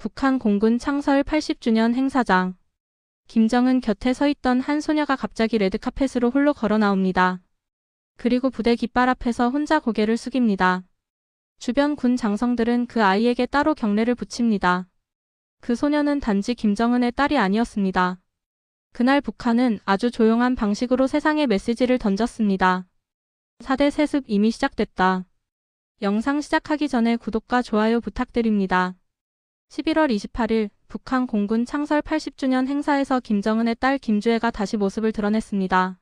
북한 공군 창설 80주년 행사장. 김정은 곁에 서 있던 한 소녀가 갑자기 레드카펫으로 홀로 걸어 나옵니다. 그리고 부대 깃발 앞에서 혼자 고개를 숙입니다. 주변 군 장성들은 그 아이에게 따로 경례를 붙입니다. 그 소녀는 단지 김정은의 딸이 아니었습니다. 그날 북한은 아주 조용한 방식으로 세상에 메시지를 던졌습니다. 4대 세습 이미 시작됐다. 영상 시작하기 전에 구독과 좋아요 부탁드립니다. 11월 28일 북한 공군 창설 80주년 행사에서 김정은의 딸 김주애가 다시 모습을 드러냈습니다.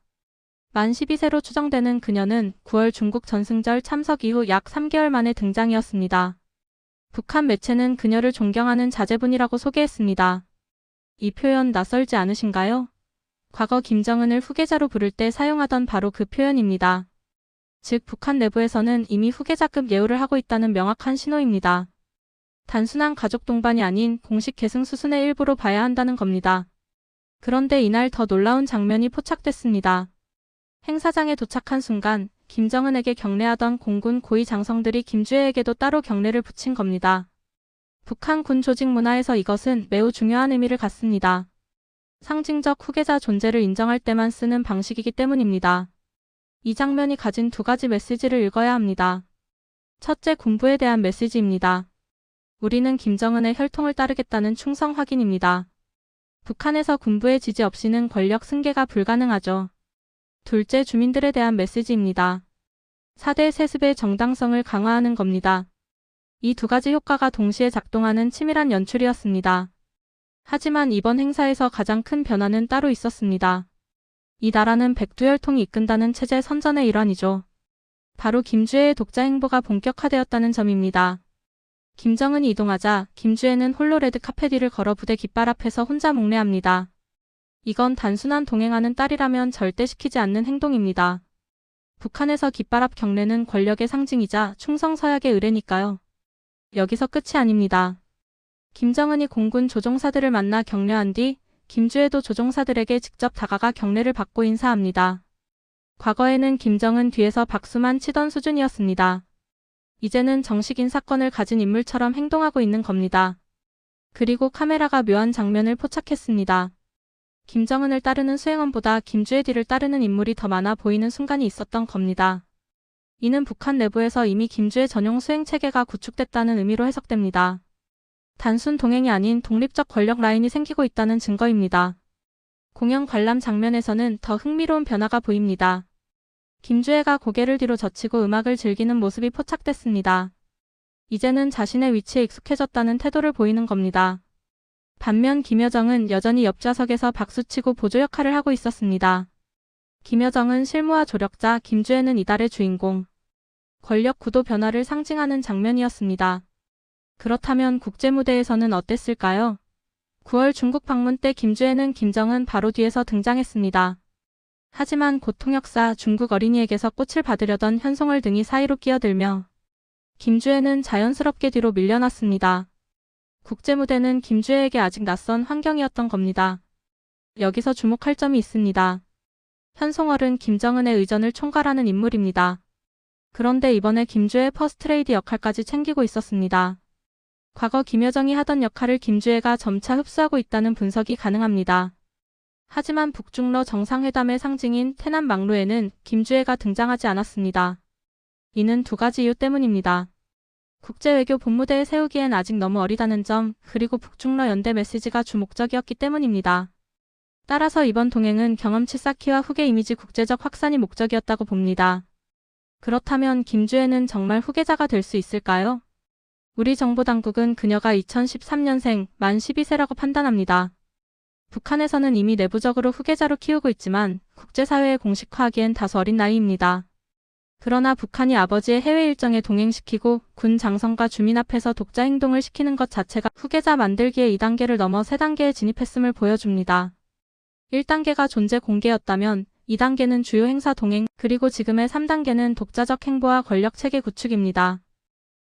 만 12세로 추정되는 그녀는 9월 중국 전승절 참석 이후 약 3개월 만에 등장이었습니다. 북한 매체는 그녀를 존경하는 자제분이라고 소개했습니다. 이 표현 낯설지 않으신가요? 과거 김정은을 후계자로 부를 때 사용하던 바로 그 표현입니다. 즉 북한 내부에서는 이미 후계자급 예우를 하고 있다는 명확한 신호입니다. 단순한 가족 동반이 아닌 공식 계승 수순의 일부로 봐야 한다는 겁니다. 그런데 이날 더 놀라운 장면이 포착됐습니다. 행사장에 도착한 순간 김정은에게 경례하던 공군 고위 장성들이 김주애에게도 따로 경례를 붙인 겁니다. 북한 군 조직 문화에서 이것은 매우 중요한 의미를 갖습니다. 상징적 후계자 존재를 인정할 때만 쓰는 방식이기 때문입니다. 이 장면이 가진 두 가지 메시지를 읽어야 합니다. 첫째 군부에 대한 메시지입니다. 우리는 김정은의 혈통을 따르겠다는 충성 확인입니다. 북한에서 군부의 지지 없이는 권력 승계가 불가능하죠. 둘째 주민들에 대한 메시지입니다. 4대 세습의 정당성을 강화하는 겁니다. 이 두 가지 효과가 동시에 작동하는 치밀한 연출이었습니다. 하지만 이번 행사에서 가장 큰 변화는 따로 있었습니다. 이 나라는 백두혈통이 이끈다는 체제 선전의 일환이죠. 바로 김주애의 독자 행보가 본격화되었다는 점입니다. 김정은이 이동하자 김주애는 홀로 레드 카페 뒤를 걸어 부대 깃발 앞에서 혼자 묵례합니다. 이건 단순한 동행하는 딸이라면 절대 시키지 않는 행동입니다. 북한에서 깃발 앞 경례는 권력의 상징이자 충성 서약의 의례니까요. 여기서 끝이 아닙니다. 김정은이 공군 조종사들을 만나 격려한 뒤 김주애도 조종사들에게 직접 다가가 경례를 받고 인사합니다. 과거에는 김정은 뒤에서 박수만 치던 수준이었습니다. 이제는 정식 인사권을 가진 인물처럼 행동하고 있는 겁니다. 그리고 카메라가 묘한 장면을 포착했습니다. 김정은을 따르는 수행원보다 김주애 뒤를 따르는 인물이 더 많아 보이는 순간이 있었던 겁니다. 이는 북한 내부에서 이미 김주애 전용 수행 체계가 구축됐다는 의미로 해석됩니다. 단순 동행이 아닌 독립적 권력 라인이 생기고 있다는 증거입니다. 공연 관람 장면에서는 더 흥미로운 변화가 보입니다. 김주애가 고개를 뒤로 젖히고 음악을 즐기는 모습이 포착됐습니다. 이제는 자신의 위치에 익숙해졌다는 태도를 보이는 겁니다. 반면 김여정은 여전히 옆좌석에서 박수치고 보조 역할을 하고 있었습니다. 김여정은 실무와 조력자, 김주애는 이달의 주인공. 권력 구도 변화를 상징하는 장면이었습니다. 그렇다면 국제무대에서는 어땠을까요? 9월 중국 방문 때 김주애는 김정은 바로 뒤에서 등장했습니다. 하지만 곧 통역사 중국 어린이에게서 꽃을 받으려던 현송월 등이 사이로 끼어들며 김주애는 자연스럽게 뒤로 밀려났습니다. 국제무대는 김주애에게 아직 낯선 환경이었던 겁니다. 여기서 주목할 점이 있습니다. 현송월은 김정은의 의전을 총괄하는 인물입니다. 그런데 이번에 김주애 퍼스트레이디 역할까지 챙기고 있었습니다. 과거 김여정이 하던 역할을 김주애가 점차 흡수하고 있다는 분석이 가능합니다. 하지만 북중러 정상회담의 상징인 태남 막루에는 김주애가 등장하지 않았습니다. 이는 두 가지 이유 때문입니다. 국제외교 본무대에 세우기엔 아직 너무 어리다는 점, 그리고 북중러 연대 메시지가 주목적이었기 때문입니다. 따라서 이번 동행은 경험치 쌓기와 후계 이미지 국제적 확산이 목적이었다고 봅니다. 그렇다면 김주애는 정말 후계자가 될 수 있을까요? 우리 정보당국은 그녀가 2013년생 만 12세라고 판단합니다. 북한에서는 이미 내부적으로 후계자로 키우고 있지만 국제사회에 공식화하기엔 다소 어린 나이입니다. 그러나 북한이 아버지의 해외 일정에 동행시키고 군 장성과 주민 앞에서 독자 행동을 시키는 것 자체가 후계자 만들기의 2단계를 넘어 3단계에 진입했음을 보여줍니다. 1단계가 존재 공개였다면 2단계는 주요 행사 동행, 그리고 지금의 3단계는 독자적 행보와 권력 체계 구축입니다.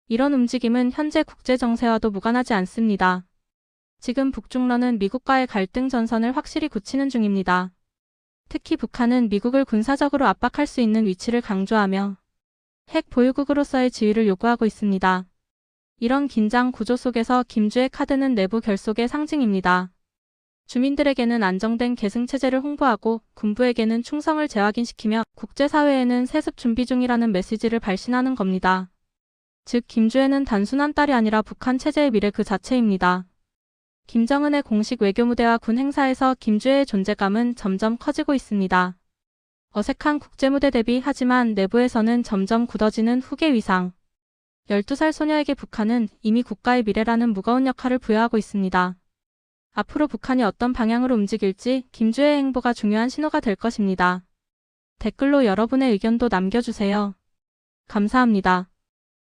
이런 움직임은 현재 국제 정세와도 무관하지 않습니다. 지금 북중러는 미국과의 갈등 전선을 확실히 굳히는 중입니다. 특히 북한은 미국을 군사적으로 압박할 수 있는 위치를 강조하며 핵 보유국으로서의 지위를 요구하고 있습니다. 이런 긴장 구조 속에서 김주의 카드는 내부 결속의 상징입니다. 주민들에게는 안정된 계승 체제를 홍보하고 군부에게는 충성을 재확인시키며 국제사회에는 세습 준비 중이라는 메시지를 발신하는 겁니다. 즉 김주애는 단순한 딸이 아니라 북한 체제의 미래 그 자체입니다. 김정은의 공식 외교 무대와 군 행사에서 김주애의 존재감은 점점 커지고 있습니다. 어색한 국제무대 대비 하지만 내부에서는 점점 굳어지는 후계 위상. 12살 소녀에게 북한은 이미 국가의 미래라는 무거운 역할을 부여하고 있습니다. 앞으로 북한이 어떤 방향으로 움직일지 김주애의 행보가 중요한 신호가 될 것입니다. 댓글로 여러분의 의견도 남겨주세요. 감사합니다.